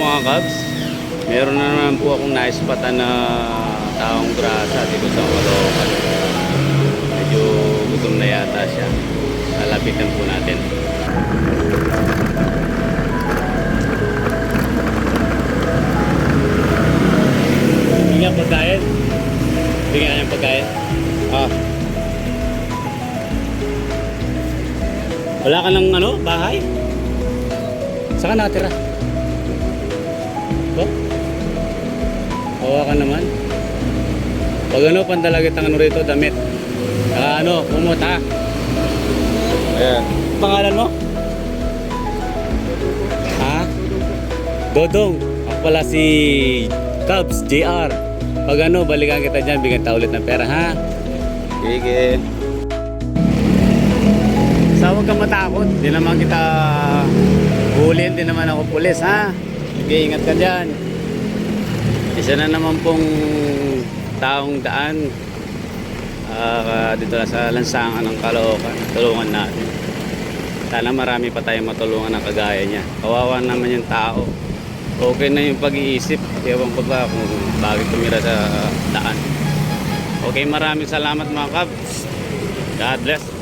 Mga Cubs, meron na naman po akong naispatan na taong grasa dito sa Caloocan. Medyo gutom na yata siya. Lalapitan po natin. Bigyan pagkain. Bigyan niya pagkain. Ah. Wala ka ng ano, bahay? Saan ka nakatira? Ba? Kawa ka naman. Pag ano, pandalagit ang ano rito, damit. Saka ano, kumot ha. Ayan. Pangalan mo? Ha? Dodong. Ako pala si Cubs JR. Pag ano, balikan kita dyan, bigyan ta ulit ng pera ha. Sige. Sa huwag kang matakot. Di naman kita hulin, di naman ako pulis ha. Sige, ingat ka dyan. Isa na naman pong taong daan ah, dito sa lansangan ng Caloocan. Tulungan natin. Sana marami pa tayong matulungan ng kagaya niya. Kawawa naman yung tao. Okay na yung pag-iisip. Ewan ko ba kung bakit tumira sa daan. Okay, maraming salamat mga kabs. God bless.